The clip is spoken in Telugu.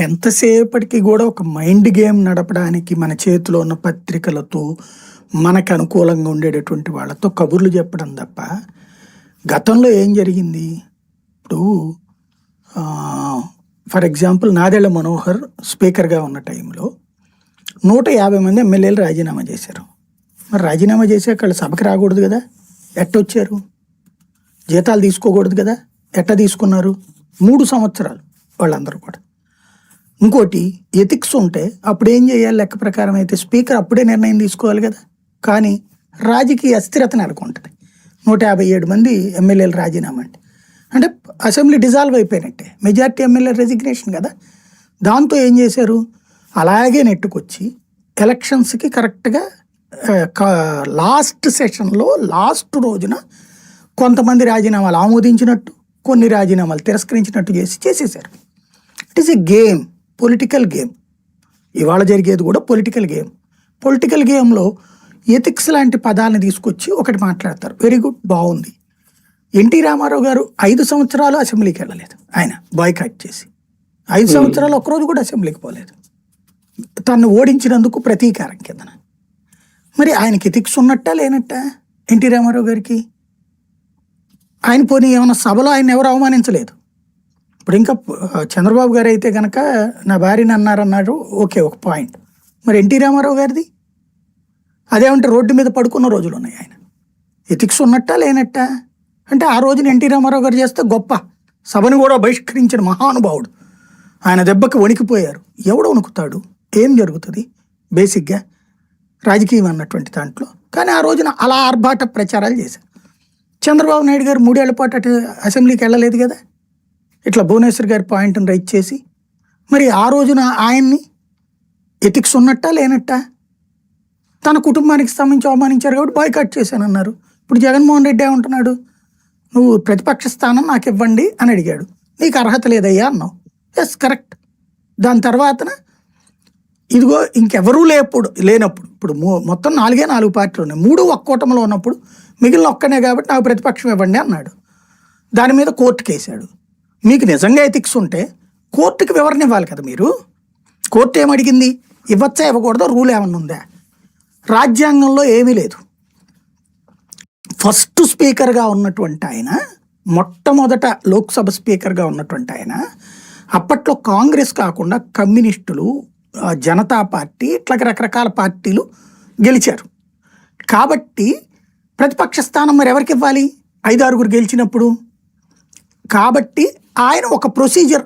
ఎంతసేపటికి కూడా ఒక మైండ్ గేమ్ నడపడానికి మన చేతిలో ఉన్న పత్రికలతో మనకు అనుకూలంగా ఉండేటటువంటి వాళ్ళతో కబుర్లు చెప్పడం తప్ప గతంలో ఏం జరిగింది? ఇప్పుడు ఫర్ ఎగ్జాంపుల్ నాదెళ్ళ మనోహర్ స్పీకర్గా ఉన్న టైంలో నూట యాభై మంది ఎమ్మెల్యేలు రాజీనామా చేశారు. మరి రాజీనామా చేసే వాళ్ళు సభకి రాకూడదు కదా? ఎట్టొచ్చారు జీతాలు తీసుకోకూడదు కదా? ఎట్ట తీసుకున్నారు? మూడు సంవత్సరాలు వాళ్ళందరూ కూడా. ఇంకోటి ఎథిక్స్ ఉంటే అప్పుడు ఏం చేయాలి? లెక్క ప్రకారం అయితే స్పీకర్ అప్పుడే నిర్ణయం తీసుకోవాలి కదా. కానీ రాజకీయ అస్థిరత నెలకొంటుంది. నూట యాభై ఏడు మంది ఎమ్మెల్యేలు రాజీనామా అంటే. అంటే అసెంబ్లీ డిజాల్వ్ అయిపోయినట్టే. మెజార్టీ ఎమ్మెల్యే రెసిగ్నేషన్ కదా. దాంతో ఏం చేశారు? అలాగే నెట్టుకొచ్చి ఎలక్షన్స్కి కరెక్ట్గా లాస్ట్ సెషన్లో లాస్ట్ రోజున కొంతమంది రాజీనామాలు ఆమోదించినట్టు కొన్ని రాజీనామాలు తిరస్కరించినట్టు చేసి చేసేసారు it is a game political game. ఇవాళ జరిగేది కూడా పొలిటికల్ గేమ్. పొలిటికల్ గేమ్లో ఎథిక్స్ లాంటి పదాలను తీసుకొచ్చి ఒకటి మాట్లాడతారు. వెరీ గుడ్ బాగుంది. ఎన్టీ రామారావు గారు ఐదు సంవత్సరాలు అసెంబ్లీకి వెళ్ళలేదు. ఆయన బాయ్కాట్ చేసి. ఐదు సంవత్సరాలు ఒక్కరోజు కూడా అసెంబ్లీకి పోలేదు. తను ఓడించినందుకు ప్రతీకారం కిందన. మరి ఆయనకి ఎథిక్స్ ఉన్నట్టా లేనట్టా ఎన్టీ రామారావు గారికి? ఆయన పోనీ ఏమైనా సభలో ఆయన ఎవరు అవమానించలేదు? ఇప్పుడు ఇంకా చంద్రబాబు గారు అయితే కనుక నా భార్యని అన్నారన్నారు ఓకే ఒక పాయింట్. మరి ఎన్టీ రామారావు గారిది? అదేమంటే రోడ్డు మీద పడుకున్న రోజులు ఉన్నాయి ఆయన. ఎథిక్స్ ఉన్నట్టా లేనట్టా? అంటే ఆ రోజున ఎన్టీ రామారావు గారు చేస్తే గొప్ప. సభను కూడా బహిష్కరించిన మహానుభావుడు. ఆయన దెబ్బకి వణికిపోయారు. ఎవడు వణుకుతాడు? ఏం జరుగుతుంది? బేసిక్గా రాజకీయం అన్నటువంటి దాంట్లో. కానీ ఆ రోజున అలా ఆర్భాట ప్రచారాలు చేశారు. చంద్రబాబు నాయుడు గారు మూడేళ్ళ పాటు అటు అసెంబ్లీకి వెళ్ళలేదు కదా? ఇట్లా భువనేశ్వర్ గారి పాయింట్ని రైట్ చేసి మరి ఆ రోజున ఆయన్ని ఎథిక్స్ ఉన్నట్టా లేనట్టా? తన కుటుంబానికి సంబంధించి అవమానించారు కాబట్టి బాయ్కాట్ చేశానన్నారు. ఇప్పుడు జగన్మోహన్ రెడ్డి ఉంటున్నాడు నువ్వు ప్రతిపక్ష స్థానం నాకు ఇవ్వండి అని అడిగాడు. నీకు అర్హత లేదయ్యా అన్నావు. ఎస్ కరెక్ట్ దాని తర్వాతన ఇదిగో ఇంకెవరూ లేప్పుడు లేనప్పుడు ఇప్పుడు మొత్తం నాలుగే నాలుగు పార్టీలు ఉన్నాయి. మూడు ఒక్క కూటమిలో ఉన్నప్పుడు మిగిలిన ఒక్కనే కాబట్టి నాకు ప్రతిపక్షం ఇవ్వండి అన్నాడు. దాని మీద కోర్టుకి వేసాడు మీకు నిజంగా ఎథిక్స్ ఉంటే కోర్టుకి వివరణ ఇవ్వాలి కదా మీరు? కోర్టు ఏమడిగింది ఇవ్వచ్చా? ఇవ్వకూడదో? రూల్ ఏమన్నా ఉందా? రాజ్యాంగంలో ఏమీ లేదు. ఫస్ట్ స్పీకర్గా ఉన్నటువంటి ఆయన మొట్టమొదట లోక్సభ స్పీకర్గా ఉన్నటువంటి ఆయన అప్పట్లో కాంగ్రెస్ కాకుండా కమ్యూనిస్టులు జనతా పార్టీ ఇట్లా రకరకాల పార్టీలు గెలిచారు. కాబట్టి ప్రతిపక్ష స్థానం మరి ఎవరికి ఇవ్వాలి? ఐదు ఆరుగురు గెలిచినప్పుడు. కాబట్టి ఆయన ఒక ప్రొసీజర్.